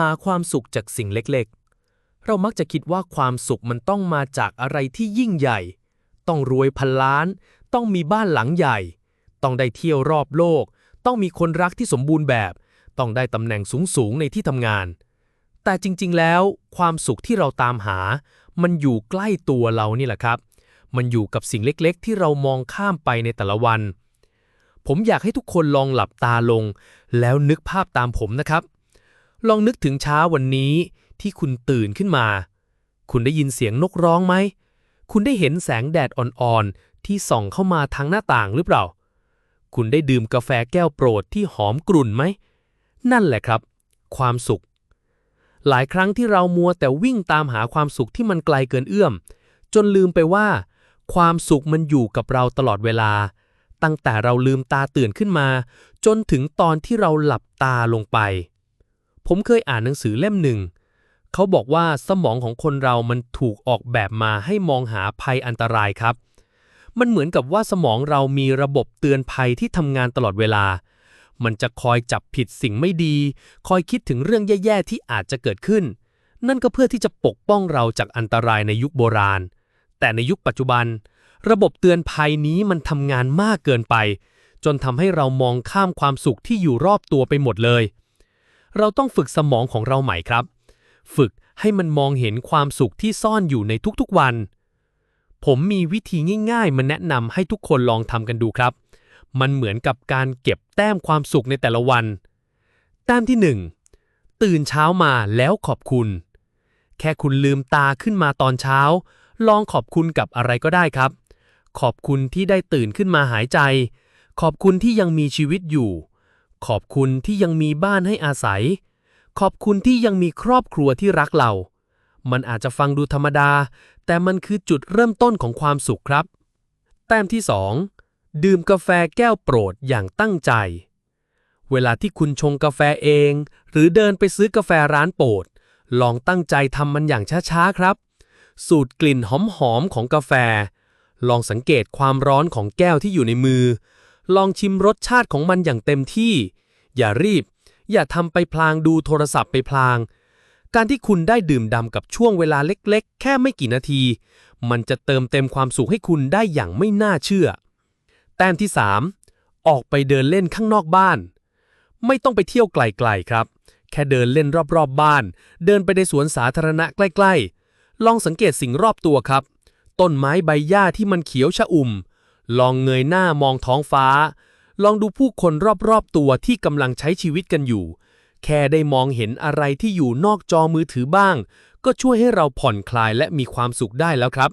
หาความสุขจากสิ่งเล็กๆ เรามักจะคิดว่าความสุขมันต้องมาจากอะไรที่ยิ่งใหญ่ ต้องรวยพันล้าน ต้องมีบ้านหลังใหญ่ ต้องได้เที่ยวรอบโลก ต้องมีคนรักที่สมบูรณ์แบบ ต้องได้ตำแหน่งสูงๆในที่ทำงาน แต่จริงๆแล้ว ความสุขที่เราตามหา มันอยู่ใกล้ตัวเรานี่แหละครับ มันอยู่กับสิ่งเล็กๆ ที่เรามองข้ามไปในแต่ละวัน ผมอยากให้ทุกคนลองหลับตาลง แล้วนึกภาพตามผมนะครับ ลองนึกถึงเช้าวันนี้ที่คุณตื่นขึ้นมา คุณได้ยินเสียงนกร้องไหม คุณได้เห็นแสงแดดอ่อนๆ ที่ส่องเข้ามาทางหน้าต่างหรือเปล่า คุณได้ดื่มกาแฟแก้วโปรดที่หอมกรุ่นไหม นั่นแหละครับ ความสุข หลายครั้งที่เรามัวแต่วิ่งตามหาความสุขที่มันไกลเกินเอื้อม จนลืมไปว่า ความสุขมันอยู่กับเราตลอดเวลา ตั้งแต่เราลืมตาตื่นขึ้นมา จนถึงตอนที่เราหลับตาลงไป ผมเคยอ่านหนังสือเล่มหนึ่ง เขาบอกว่าสมองของคนเรามันถูกออกแบบมาให้มองหาภัยอันตรายครับ มันเหมือนกับว่าสมองเรามีระบบเตือนภัยที่ทำงานตลอดเวลา มันจะคอยจับผิดสิ่งไม่ดี คอยคิดถึงเรื่องแย่ๆที่อาจจะเกิดขึ้น นั่นก็เพื่อที่จะปกป้องเราจากอันตรายในยุคโบราณ แต่ในยุคปัจจุบัน ระบบเตือนภัยนี้มันทำงานมากเกินไป จนทำให้เรามองข้ามความสุขที่อยู่รอบตัวไปหมดเลย เราต้องฝึกสมองของเราใหม่ครับ ฝึกให้มันมองเห็นความสุขที่ซ่อนอยู่ในทุกๆวัน ผมมีวิธีง่ายๆ มาแนะนำให้ทุกคนลองทำกันดูครับ มันเหมือนกับการเก็บแต้มความสุขในแต่ละวัน แต้มที่ 1 ตื่นเช้ามาแล้วขอบคุณ แค่คุณลืมตาขึ้นมาตอนเช้า ลองขอบคุณกับอะไรก็ได้ครับ ขอบคุณที่ได้ตื่นขึ้นมาหายใจ ขอบคุณที่ยังมีชีวิตอยู่ ขอบคุณที่ยังมีบ้านให้อาศัย ขอบคุณที่ยังมีครอบครัวที่รักเรา มันอาจจะฟังดูธรรมดา แต่มันคือจุดเริ่มต้นของความสุขครับ แต้มที่ 2 ดื่มกาแฟแก้วโปรดอย่างตั้งใจ เวลาที่คุณชงกาแฟเอง หรือเดินไปซื้อกาแฟร้านโปรด ลองตั้งใจทำมันอย่างช้าๆครับ สูดกลิ่นหอมๆของกาแฟ ลองสังเกตความร้อนของแก้วที่อยู่ในมือ ลองชิมรสชาติของมันอย่างเต็มที่ อย่ารีบ อย่าทำไปพลางดูโทรศัพท์ไปพลาง การที่คุณได้ดื่มด่ำกับช่วงเวลาเล็กๆ แค่ไม่กี่นาที มันจะเติมเต็มความสุขให้คุณได้อย่างไม่น่าเชื่อ แต้มที่ 3 ออกไปเดินเล่นข้างนอกบ้าน ไม่ต้องไปเที่ยวไกลๆครับ แค่เดินเล่นรอบๆบบ้าน เดินไปในสวนสาธารณะใกล้ ๆ ลองสังเกตสิ่งรอบตัวครับ ต้นไม้ใบหญ้าที่มันเขียวชะอุ่ม ลองเงยหน้ามองท้องฟ้า ลองดูผู้คนรอบๆตัวที่กำลังใช้ชีวิตกันอยู่ แค่ได้มองเห็นอะไรที่อยู่นอกจอมือถือบ้าง ก็ช่วยให้เราผ่อนคลายและมีความสุขได้แล้วครับ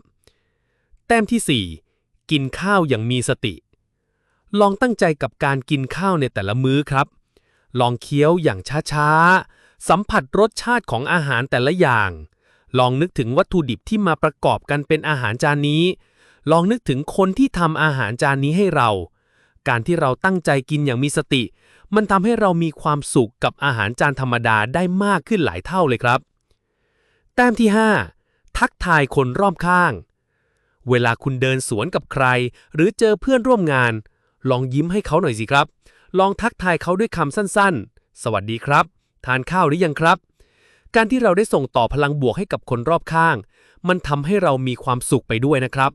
แต้มที่ 4 กินข้าวอย่างมีสติ ลองตั้งใจกับการกินข้าวในแต่ละมื้อครับ ลองเคี้ยวอย่างช้าๆ สัมผัสรสชาติของอาหารแต่ละอย่าง ลองนึกถึงวัตถุดิบที่มาประกอบกันเป็นอาหารจานนี้ ลองนึกถึงคนที่ทำอาหารจานนี้ให้เรา การที่เราตั้งใจกินอย่างมีสติ มันทำให้เรามีความสุขกับอาหารจานธรรมดาได้มากขึ้นหลายเท่าเลยครับ แต้มที่ 5 ทักทายคนรอบข้าง เวลาคุณเดินสวนกับใคร หรือเจอเพื่อนร่วมงาน ลองยิ้มให้เขาหน่อยสิครับ ลองทักทายเขาด้วยคำสั้นๆ สวัสดีครับ ทานข้าวหรือยังครับ การที่เราได้ส่งต่อพลังบวกให้กับคนรอบข้าง มันทำให้เรามีความสุขไปด้วยนะครับ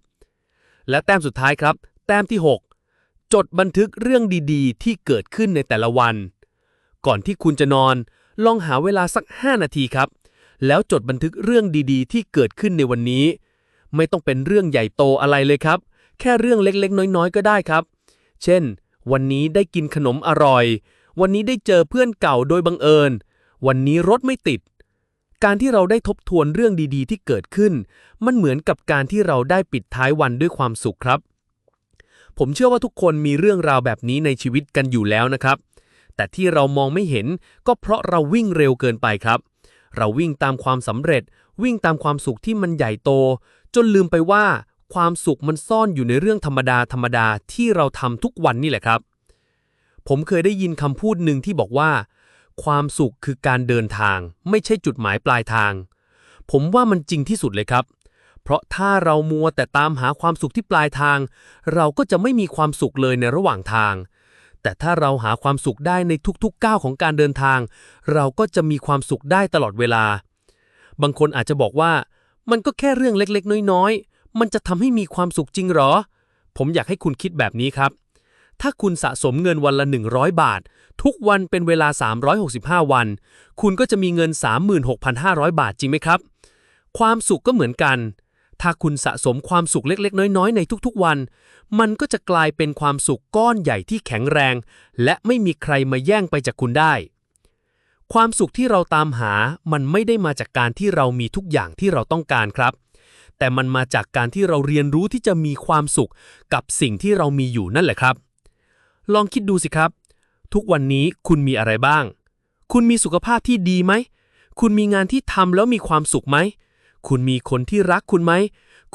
และแต้มสุดท้ายครับ แต้มที่ 6 จดบันทึกเรื่องดีๆ ที่เกิดขึ้นในแต่ละวัน ก่อนที่คุณจะนอน ลองหาเวลาสัก 5 นาทีครับ แล้วจดบันทึกเรื่องดีๆ ที่เกิดขึ้นในวันนี้ ไม่ต้องเป็นเรื่องใหญ่โตอะไรเลยครับ แค่เรื่องเล็กๆ น้อยๆ ก็ได้ครับ เช่น วันนี้ได้กินขนมอร่อย วันนี้ได้เจอเพื่อนเก่าโดยบังเอิญ วันนี้รถไม่ติด การที่เราได้ทบทวนเรื่องดีๆ ที่เกิดขึ้น มันเหมือนกับการที่เราได้ปิดท้ายวันด้วยความสุขครับ ผมเชื่อว่าทุกคนมีเรื่องราวแบบนี้ในชีวิตกันอยู่แล้วนะครับ แต่ที่เรามองไม่เห็นก็เพราะเราวิ่งเร็วเกินไปครับ เราวิ่งตามความสำเร็จ วิ่งตามความสุขที่มันใหญ่โต จนลืมไปว่าความสุขมันซ่อนอยู่ในเรื่องธรรมดาธรรมดาที่เราทำทุกวันนี่แหละครับ ผมเคยได้ยินคำพูดหนึ่งที่บอกว่า ความสุขคือการเดินทาง ไม่ใช่จุดหมายปลายทาง ผมว่ามันจริงที่สุดเลยครับ เพราะถ้าเรามัวแต่ตามหาความสุขที่ปลายทาง เราก็จะไม่มีความสุขเลยในระหว่างทาง แต่ถ้าเราหาความสุขได้ในทุกๆก้าวของการเดินทาง เราก็จะมีความสุขได้ตลอดเวลา บางคนอาจจะบอกว่ามันก็แค่เรื่องเล็กๆ น้อยๆ มันจะทำให้มีความสุขจริงหรอ ผมอยากให้คุณคิดแบบนี้ครับ ถ้าคุณสะสมเงินวันละ 100 บาท ทุกวันเป็นเวลา 365 วัน คุณก็จะมีเงิน 36,500 บาทจริงไหมครับ ความสุขก็เหมือนกัน ถ้าคุณสะสมความสุขเล็กๆ น้อยๆ ในทุกๆวัน มันก็จะกลายเป็นความสุขก้อนใหญ่ที่แข็งแรง และไม่มีใครมาแย่งไปจากคุณได้ ความสุขที่เราตามหามันไม่ได้มาจากการที่เรามีทุกอย่างที่เราต้องการครับแต่มันมาจากการที่เราเรียนรู้ที่จะมีความสุขกับสิ่งที่เรามีอยู่นั่นแหละครับ ลองคิดดูสิครับ ทุกวันนี้คุณมีอะไรบ้าง คุณมีสุขภาพที่ดีไหม คุณมีงานที่ทำแล้วมีความสุขไหม คุณมีคนที่รักคุณไหม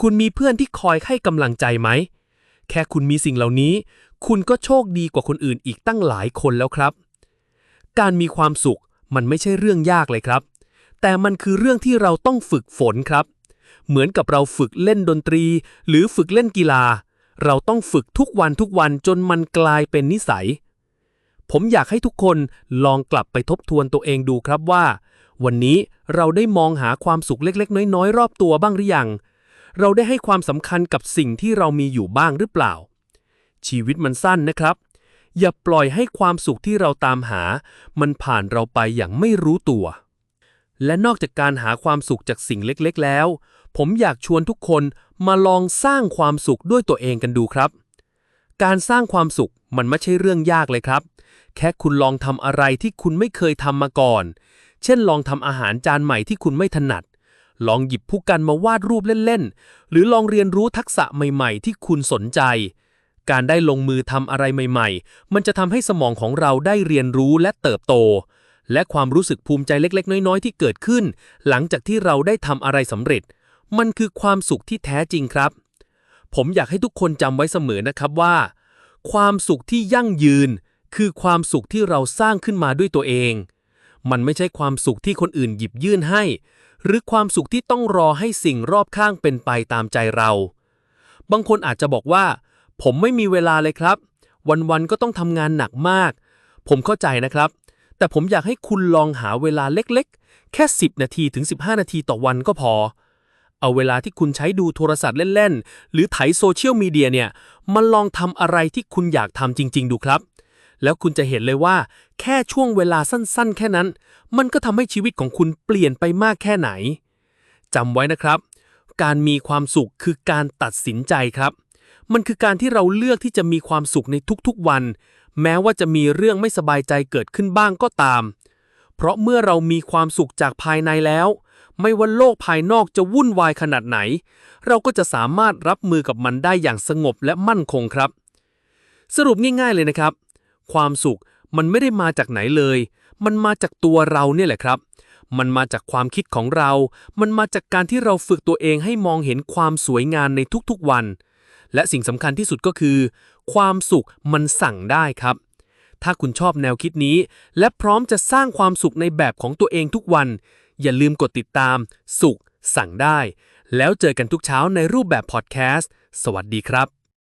คุณมีเพื่อนที่คอยให้กำลังใจไหม แค่คุณมีสิ่งเหล่านี้ คุณก็โชคดีกว่าคนอื่นอีกตั้งหลายคนแล้วครับ การมีความสุขมันไม่ใช่เรื่องยากเลยครับ แต่มันคือเรื่องที่เราต้องฝึกฝนครับ เหมือนกับเราฝึกเล่นดนตรี หรือฝึกเล่นกีฬา เราต้องฝึกทุกวันทุกวันจนมันกลายเป็นนิสัย ผมอยากให้ทุกคนลองกลับไปทบทวนตัวเองดูครับว่า วันนี้เราได้มองหาความสุขเล็ก ๆ น้อยๆ รอบตัวบ้างหรือยัง เราได้ให้ความสำคัญกับสิ่งที่เรามีอยู่บ้างหรือเปล่า ชีวิตมันสั้นนะครับ อย่าปล่อยให้ความสุขที่เราตามหา มันผ่านเราไปอย่างไม่รู้ตัว และนอกจากการหาความสุขจากสิ่งเล็กๆ แล้ว ผมอยากชวนทุกคน มาลองสร้างความสุขด้วยตัวเองกันดูครับ การสร้างความสุขมันไม่ใช่เรื่องยากเลยครับ แค่คุณลองทำอะไรที่คุณไม่เคยทำมาก่อน เช่นลองทำอาหารจานใหม่ที่คุณไม่ถนัด ลองหยิบผู้กันมาวาดรูปเล่นๆ หรือลองเรียนรู้ทักษะใหม่ๆ ที่คุณสนใจ การได้ลงมือทำอะไรใหม่ๆ มันจะทำให้สมองของเราได้เรียนรู้และเติบโต และความรู้สึกภูมิใจเล็กๆ น้อยๆ ที่เกิดขึ้น หลังจากที่เราได้ทำอะไรสำเร็จ มันคือความสุขที่แท้จริงครับ ผมอยากให้ทุกคนจำไว้เสมอนะครับว่า ความสุขที่ยั่งยืน คือความสุขที่เราสร้างขึ้นมาด้วยตัวเอง มันไม่ใช่ความสุขที่คนอื่นหยิบยื่นให้ หรือความสุขที่ต้องรอให้สิ่งรอบข้างเป็นไปตามใจเรา บางคนอาจจะบอกว่า ผมไม่มีเวลาเลยครับ วันๆก็ต้องทำงานหนักมาก ผมเข้าใจนะครับ แต่ผมอยากให้คุณลองหาเวลาเล็กๆ แค่ 10 นาทีถึง 15 นาทีต่อวันก็พอ เอาเวลาที่คุณใช้ดูโทรศัพท์เล่น ๆ หรือไถโซเชียลมีเดียเนี่ยมันลองทำอะไรที่คุณอยากทำจริง ๆ ดูครับ แล้วคุณจะเห็นเลยว่า แค่ช่วงเวลาสั้น ๆ แค่นั้น มันก็ทำให้ชีวิตของคุณเปลี่ยนไปมากแค่ไหนจำไว้นะครับ การมีความสุขคือการตัดสินใจครับ มันคือการที่เราเลือกที่จะมีความสุขในทุกๆวัน แม้ว่าจะมีเรื่องไม่สบายใจเกิดขึ้นบ้างก็ตาม เพราะเมื่อเรามีความสุขจากภายในแล้ว ไม่ว่าโลกภายนอกจะวุ่นวายขนาดไหน เราก็จะสามารถรับมือกับมันได้อย่างสงบและมั่นคงครับ สรุปง่ายๆเลยนะครับ ความสุขมันไม่ได้มาจากไหนเลย มันมาจากตัวเราเนี่ยแหละครับ มันมาจากความคิดของเรา มันมาจากการที่เราฝึกตัวเองให้มองเห็นความสวยงามในทุกๆวัน และสิ่งสำคัญที่สุดก็คือ ความสุขมันสั่งได้ครับถ้าคุณชอบแนวคิดนี้ และพร้อมจะสร้างความสุขในแบบของตัวเองทุกวัน อย่าลืมกดติดตาม สุข สั่งได้ แล้วเจอกันทุกเช้าในรูปแบบพอดแคสต์ สวัสดีครับ